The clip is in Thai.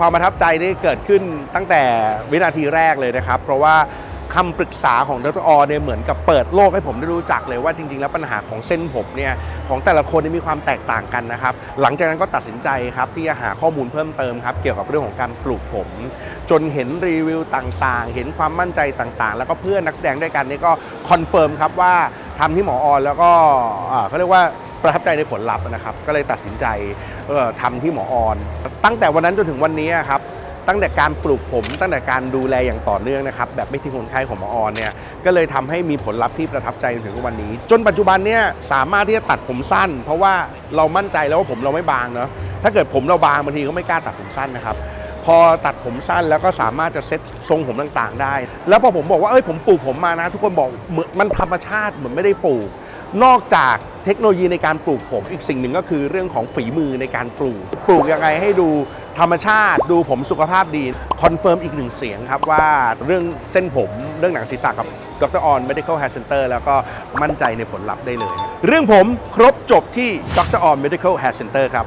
ความประทับใจนี่เกิดขึ้นตั้งแต่วินาทีแรกเลยนะครับ เพราะว่าคำปรึกษาของดรอเนี่ยเหมือนกับเปิดโลกให้ผมได้รู้จักเลยว่าจริง ๆ แล้วปัญหาของเส้นผมเนี่ยของแต่ละคนมีความแตกต่างกันนะครับ หลังจากนั้นก็ตัดสินใจครับที่จะหาข้อมูลเพิ่มเติมครับเกี่ยวกับเรื่องของการปลูกผม จนเห็นรีวิวต่างๆ เห็นความมั่นใจต่างๆ แล้วก็เพื่อนนักแสดงด้วยกันนี่ก็คอนเฟิร์มครับว่าทำที่หมอออนแล้วก็เขาเรียกว่า ประทับใจในผลลัพธ์นะครับ ก็เลยตัดสินใจเอ่อทำที่หมอออน ตั้งแต่วันนั้นจนถึงวันนี้ครับตั้งแต่การปลูกผม ตั้งแต่การดูแลอย่างต่อเนื่องนะครับแบบไม่ทิ้งคนไข้ของหมอออนเนี่ยก็เลยทำให้มีผลลัพธ์ที่ประทับใจจนถึงวันนี้ จนปัจจุบันเนี่ยสามารถที่จะตัดผมสั้น เพราะว่าเรามั่นใจแล้วว่าผมเราไม่บางเนาะถ้าเกิดผมเราบางบางทีก็ไม่กล้าตัดผมสั้นนะครับพอตัดผมสั้นแล้วก็สามารถจะเซ็ตทรงผมต่างๆได้ แล้วพอผมบอกว่าเอ้ยผมปลูกผมมานะ ทุกคนบอกเหมือนมันธรรมชาติเหมือนไม่ได้ปลูก นอกจาก เทคโนโลยีในการปลูกผมอีกสิ่งหนึ่งก็คือเรื่องของฝีมือในการปลูก ปลูกยังไงให้ดูธรรมชาติ ดูผมสุขภาพดี คอนเฟิร์มอีกหนึ่งเสียงครับว่าเรื่องเส้นผม เรื่องหนังศีรษะกับดรออน medical hair center แล้วก็มั่นใจในผลลัพธ์ได้เลย เรื่องผมครบจบที่ดรออน medical hair center ครับ